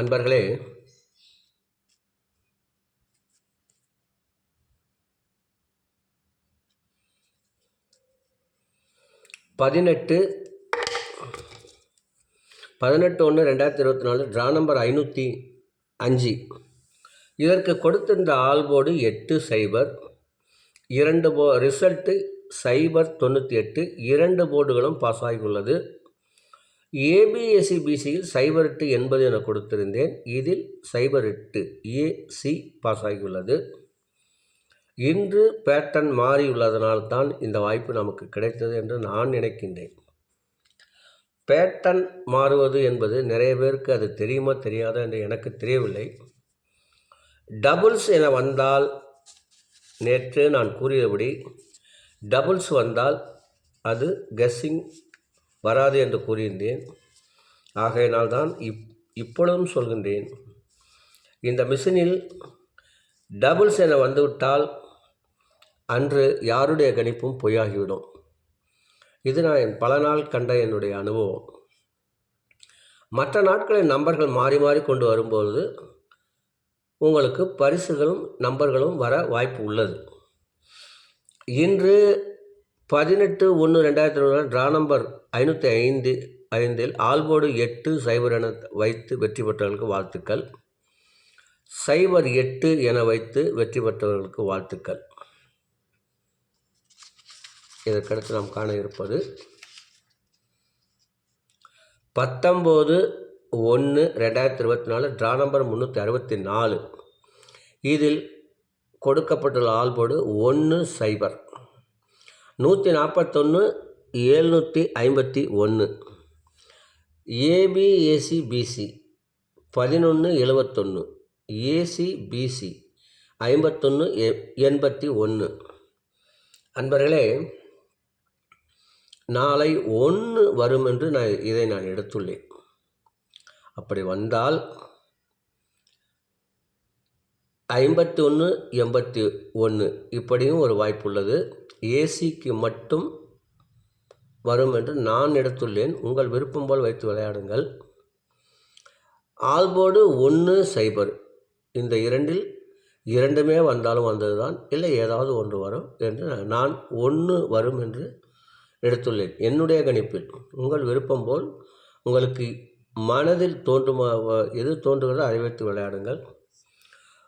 அன்பர்களே பதினெட்டு பதினெட்டு ஒன்று ரெண்டாயிரத்தி இருபத்தி நாலு ட்ரா நம்பர் ஐநூற்றி அஞ்சு. இதற்கு கொடுத்திருந்த ஆல்போர்டு எட்டு சைபர் இரண்டு போ ரிசல்ட்டு சைபர் தொண்ணூற்றி எட்டு இரண்டு போர்டுகளும் பாஸ் ஆகியுள்ளது. ஏபிஎஸ்சி பிசியில் சைபர் எட்டு எண்பது என கொடுத்திருந்தேன். இதில் சைபர் எட்டு ஏசி பாஸ் ஆகியுள்ளது இன்று பேட்டர்ன் மாறியுள்ளதனால் தான் இந்த வாய்ப்பு நமக்கு கிடைத்தது என்று நான் நினைக்கின்றேன். பேட்டர்ன் மாறுவது என்பது நிறைய பேருக்கு அது தெரியுமா தெரியாதா என்று எனக்கு தெரியவில்லை. டபுள்ஸ் என வந்தால் நேற்று நான் கூறியபடி டபுள்ஸ் வந்தால் அது கெஸ்ஸிங் வராது என்று கூறியிருந்தேன். ஆகையினால் தான் இப் இப்பொழுதும் சொல்கின்றேன். இந்த மிஷினில் டபுள்ஸ் என வந்துவிட்டால் அன்று யாருடைய கணிப்பும் பொய்யாகிவிடும். இது நான் பல நாள் கண்ட என்னுடைய அனுபவம். மற்ற நாட்களில் நம்பர்கள் மாறி மாறி கொண்டு வரும்போது உங்களுக்கு பரிசுகளும் நம்பர்களும் வர வாய்ப்பு உள்ளது. இன்று பதினெட்டு ஒன்று ரெண்டாயிரத்தி இருபது ட்ரா நம்பர் ஐநூற்றி ஐந்து ஐந்தில் ஆல்போர்டு எட்டு சைபர் என வைத்து வெற்றி பெற்றவர்களுக்கு வாழ்த்துக்கள். சைபர் எட்டு என வைத்து வெற்றி பெற்றவர்களுக்கு வாழ்த்துக்கள். இதற்கடுத்து நாம் காண இருப்பது பத்தொம்போது ஒன்று ரெண்டாயிரத்தி இருபத்தி நாலு ட்ரா நம்பர் முந்நூற்றி அறுபத்தி நாலு. இதில் கொடுக்கப்பட்டுள்ள ஆல்போர்டு ஒன்று சைபர். நூற்றி நாற்பத்தொன்று ஏழ்நூற்றி ஐம்பத்தி ஒன்று ஏபிஏசிபிசி பதினொன்று எழுபத்தொன்று ஏசி பிசி ஐம்பத்தொன்று எ எண்பத்தி ஒன்று அன்பர்களே நாளை ஒன்று வரும் என்று நான் இதை நான் எடுத்துள்ளேன். அப்படி வந்தால் ஐம்பத்தி ஒன்று எண்பத்தி ஒன்று இப்படியும் ஒரு வாய்ப்பு உள்ளது ஏசிக்கு மட்டும் வரும் என்று நான் எடுத்துள்ளேன். உங்கள் விருப்பம் போல் வைத்து விளையாடுங்கள். ஆல்போர்டு ஒன்று சைபர். இந்த இரண்டில் இரண்டுமே வந்தாலும் வந்தது தான் இல்லை ஏதாவது ஒன்று வரும் என்று நான் ஒன்று வரும் என்று எடுத்துள்ளேன். என்னுடைய கணிப்பில். உங்கள் விருப்பம் போல் உங்களுக்கு மனதில் தோன்றும் எது தோன்றுகிறதோ அதை வைத்து விளையாடுங்கள்.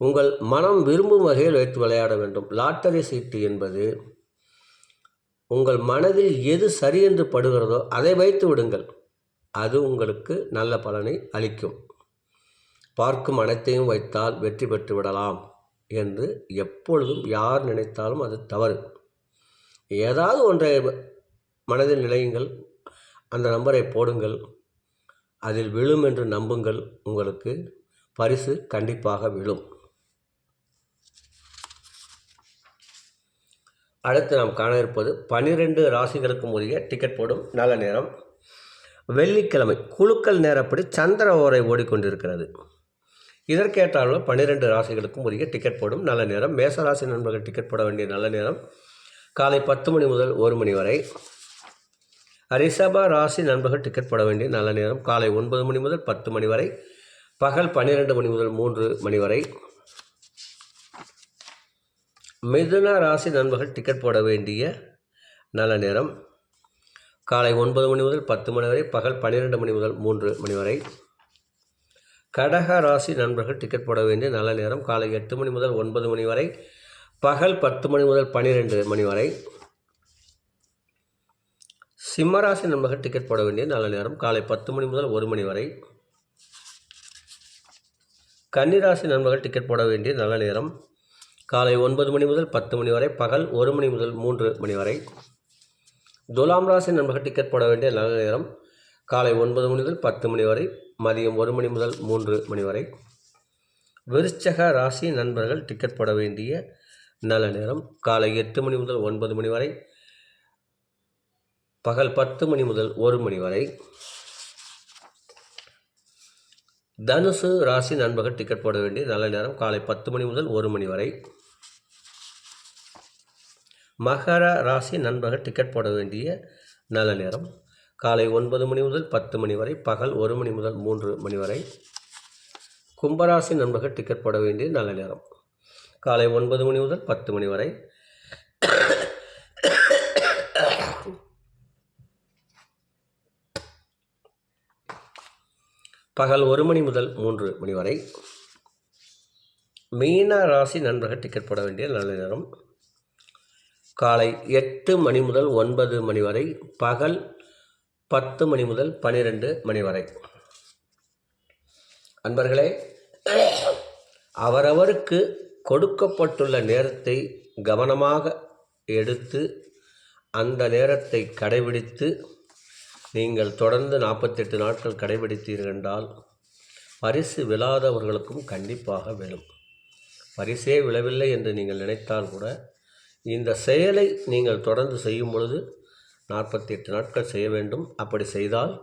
உங்கள் மனம் விரும்பும் வகையில் வைத்து விளையாட வேண்டும். லாட்டரி சீட்டு என்பது உங்கள் மனதில் எது சரி என்று படுகிறதோ அதை வைத்து விடுங்கள். அது உங்களுக்கு நல்ல பலனை அளிக்கும். பார்க்கும் அனைத்தையும் வைத்தால் வெற்றி பெற்று விடலாம் என்று எப்பொழுதும் யார் நினைத்தாலும் அது தவறு. ஏதாவது ஒன்றை மனதில் நிலையுங்கள் அந்த நம்பரை போடுங்கள் அதில் விழும் என்று நம்புங்கள் உங்களுக்கு பரிசு கண்டிப்பாக விழும். அடுத்து நாம் காண இருப்பது பனிரெண்டு ராசிகளுக்கும் உரிய டிக்கெட் போடும் நல்ல நேரம். வெள்ளிக்கிழமை குழுக்கள் நேரப்படி சந்திர ஓரை ஓடிக்கொண்டிருக்கிறது. இதற்கேற்றாலும் பன்னிரெண்டு ராசிகளுக்கும் உரிய டிக்கெட் போடும் நல்ல நேரம். மேசராசி நண்பர்கள் டிக்கெட் போட வேண்டிய நல்ல நேரம். காலை பத்து மணி முதல் ஒரு மணி வரை. ரிஷப ராசி நண்பர்கள் டிக்கெட் போட வேண்டிய நல்ல நேரம். காலை ஒன்பது மணி முதல் பத்து மணி வரை. பகல் பன்னிரெண்டு மணி முதல் மூன்று மணி வரை. மிதுன ராசி நண்பர்கள் டிக்கெட் போட வேண்டிய நல்ல நேரம். காலை ஒன்பது மணி முதல் பத்து மணி வரை பகல் பன்னிரெண்டு மணி முதல் மூன்று மணி வரை. கடக ராசி நண்பர்கள் டிக்கெட் போட வேண்டிய நல்ல நேரம். காலை எட்டு மணி முதல் ஒன்பது மணி வரை பகல் பத்து மணி முதல் பன்னிரெண்டு மணி வரை. சிம்மராசி நண்பர்கள் டிக்கெட் போட வேண்டிய நல்ல நேரம். காலை பத்து மணி முதல் ஒரு மணி வரை. கன்னிராசி நண்பர்கள் டிக்கெட் போட வேண்டிய நல்ல நேரம். காலை ஒன்பது மணி முதல் பத்து மணி வரை பகல் ஒரு மணி முதல் மூன்று மணி வரை. துலாம் ராசி நண்பர்கள் டிக்கெட் போட வேண்டிய நல்ல நேரம். காலை ஒன்பது மணி முதல் பத்து மணி வரை மதியம் ஒரு மணி முதல் மூன்று மணி வரை. விருச்சக ராசி நண்பர்கள் டிக்கெட் போட வேண்டிய நல்ல நேரம். காலை எட்டு மணி முதல் ஒன்பது மணி வரை பகல் பத்து மணி முதல் ஒரு மணி வரை. தனுசு ராசி நண்பர்கள் டிக்கெட் போட வேண்டிய நல்ல நேரம். காலை பத்து மணி முதல் ஒரு மணி வரை. மகர ராசி நண்பர்கள் டிக்கெட் போட வேண்டிய நல்ல நேரம். காலை ஒன்பது மணி முதல் பத்து மணி வரை பகல் ஒரு மணி முதல் மூன்று மணி வரை. கும்பராசி நண்பர்கள் டிக்கெட் போட வேண்டிய நல்ல நேரம். காலை ஒன்பது மணி முதல் பத்து மணி வரை. பகல் ஒரு மணி முதல் மூன்று மணி வரை. மீன ராசி நண்பர்கள் டிக்கெட் போட வேண்டிய நல்ல நேரம். காலை எட்டு மணி முதல் ஒன்பது மணி வரை பகல் பத்து மணி முதல் பனிரெண்டு மணி வரை. அன்பர்களே அவரவருக்கு கொடுக்கப்பட்டுள்ள நேரத்தை கவனமாக எடுத்து அந்த நேரத்தை கடைபிடித்து நீங்கள் தொடர்ந்து நாற்பத்தெட்டு நாட்கள் கடைபிடித்தீர்கள் என்றால் பரிசு விழாதவர்களுக்கும் கண்டிப்பாக விழும். பரிசே விழவில்லை என்று நீங்கள் நினைத்தால் கூட இந்த செயலை நீங்கள் தொடர்ந்து செய்யும் பொழுது நாற்பத்தி எட்டு நாட்கள் செய்ய வேண்டும். அப்படி செய்தால்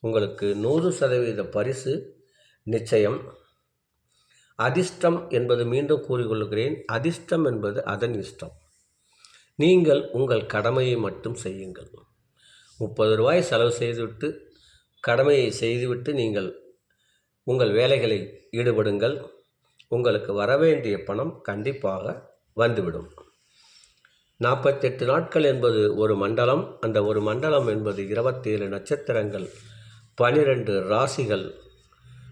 உங்களுக்கு நூறு சதவீத பரிசு நிச்சயம். அதிர்ஷ்டம் என்பது மீண்டும் கூறிக்கொள்கிறேன். அதிர்ஷ்டம் என்பது அதன் இஷ்டம். நீங்கள் உங்கள் கடமையை மட்டும் செய்யுங்கள். முப்பது ரூபாய் செலவு செய்துவிட்டு கடமையை செய்துவிட்டு நீங்கள் உங்கள் வேலைகளை ஈடுபடுங்கள். உங்களுக்கு வரவேண்டிய பணம் கண்டிப்பாக வந்துவிடும். நாற்பத்தெட்டு நாட்கள் என்பது ஒரு மண்டலம். அந்த ஒரு மண்டலம் என்பது இருபத்தேழு நட்சத்திரங்கள் பனிரெண்டு ராசிகள்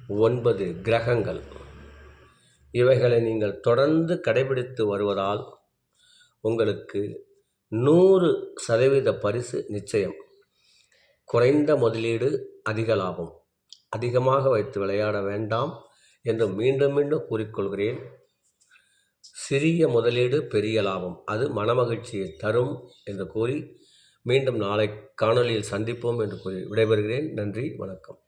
ஒன்பது கிரகங்கள். இவைகளை நீங்கள் தொடர்ந்து கடைபிடித்து வருவதால் உங்களுக்கு நூறு சதவீத பரிசு நிச்சயம். குறைந்த முதலீடு அதிக லாபம் அதிகமாக வைத்து விளையாட வேண்டாம் என்று மீண்டும் மீண்டும் கூறிக்கொள்கிறேன். சிறிய முதலீடு பெரிய லாபம். அது மனமகிழ்ச்சியை தரும் என்று கூறி மீண்டும் நாளை காணொலியில் சந்திப்போம் என்று கூறி விடைபெறுகிறேன். நன்றி வணக்கம்.